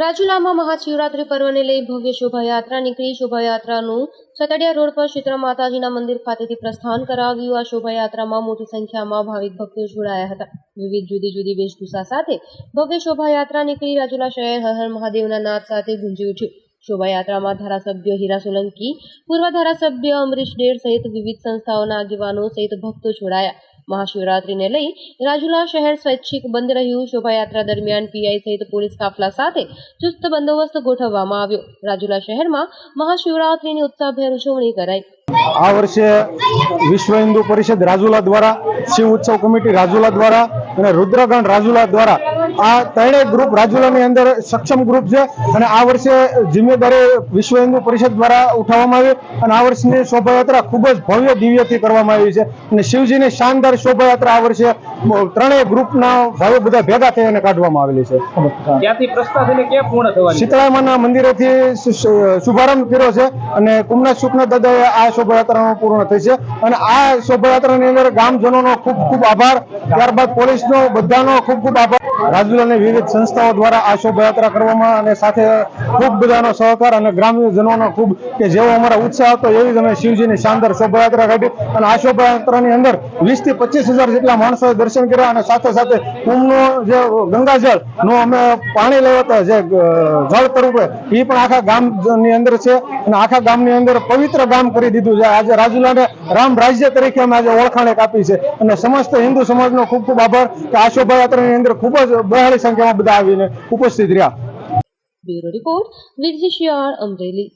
રાજુલામાં મહાશિવરાત્રી પર્વને લઈ ભવ્ય શોભાયાત્રા નીકળી. શોભાયાત્રાનું સતડિયા રોડ પર શીતળા માતાજીના મંદિર ખાતેથી પ્રસ્થાન કરાવ્યું. આ શોભાયાત્રામાં મોટી સંખ્યામાં ભાવિક ભક્તો જોડાયા હતા. વિવિધ જુદી જુદી વેશભૂષા સાથે ભવ્ય શોભાયાત્રા નીકળી. રાજુલા શહેર હર મહાદેવના નાદ સાથે ગુંજી ઉઠ્યું. શોભાયાત્રામાં ધારાસભ્ય હીરા સોલંકી, પૂર્વ ધારાસભ્ય અમરીશ ડેર સહિત વિવિધ સંસ્થાઓના આગેવાનો સહિત ભક્તો જોડાયા. મહાશિવરાત્રીને લઈ રાજુલા શહેર સ્વૈચ્છિક બંધ રહ્યું. શોભાયાત્રા દરમિયાન પીઆઈ સહિત પોલીસ કાફલા સાથે ચુસ્ત બંદોબસ્ત ગોઠવવામાં આવ્યો. રાજુલા શહેરમાં મહાશિવરાત્રીની ઉત્સાહભેર ઉજવણી કરાઈ. આ વર્ષે વિશ્વ હિન્દુ પરિષદ રાજુલા દ્વારા શિવ ઉત્સવ કમિટી રાજુલા દ્વારા અને રુદ્રગણ રાજુલા દ્વારા આ ત્રણેય ગ્રુપ રાજુલાની અંદર સક્ષમ ગ્રુપ છે અને આ વર્ષે જિમ્મેદારી વિશ્વ હિન્દુ પરિષદ દ્વારા ઉઠાવવામાં આવી અને આ વર્ષની શોભાયાત્રા ખૂબ જ ભવ્ય દિવ્યથી કરવામાં આવી છે. અને શિવજીની શાનદાર શોભાયાત્રા આ વર્ષે ત્રણેય ગ્રુપના ભાઈઓ બધા ભેગા થઈ અને કાઢવામાં આવેલી છે. ત્યાંથી પ્રસ્થા ક્યાં પૂર્ણ થવાની શીતળામાના મંદિરેથી શુભારંભ કર્યો છે અને કુમનાથ સુખના દાદાએ આ શોભાયાત્રાનો પૂર્ણ થઈ છે. અને આ શોભાયાત્રાની અંદર ગામજનોનો ખૂબ ખૂબ આભાર. ત્યારબાદ પોલીસનો બધાનો ખૂબ ખૂબ આભાર. રાજુલાની વિવિધ સંસ્થાઓ દ્વારા આ શોભાયાત્રા કરવામાં અને સાથે ખૂબ બધાનો સહકાર અને ગ્રામ્યજનોનો ખૂબ કે જેવો અમારા ઉત્સાહ હતો એવી જ અમે શિવજીની શાનદાર શોભાયાત્રા કાઢી અને આ શોભાયાત્રાની અંદર વીસથી પચીસ હજાર જેટલા માણસોએ દર્શન કર્યા અને સાથે સાથે કુંભનું જે ગંગાજળનું અમે પાણી લેવા હતા, જે જળ તરૂપે એ પણ આખા ગામની અંદર છે અને આખા ગામની અંદર પવિત્ર ગામ કરી દીધું છે. આજે રાજુલાને રામ રાજ્ય તરીકે અમે આજે ઓળખાણ આપી છે. અને સમસ્ત હિન્દુ સમાજનો ખૂબ ખૂબ આભાર કે આ શોભાયાત્રાની અંદર ખૂબ જ બહારી સંખ્યામાં બધા આવીને ઉપસ્થિત રહ્યા. Bureau report Virji Shiyal Amreli.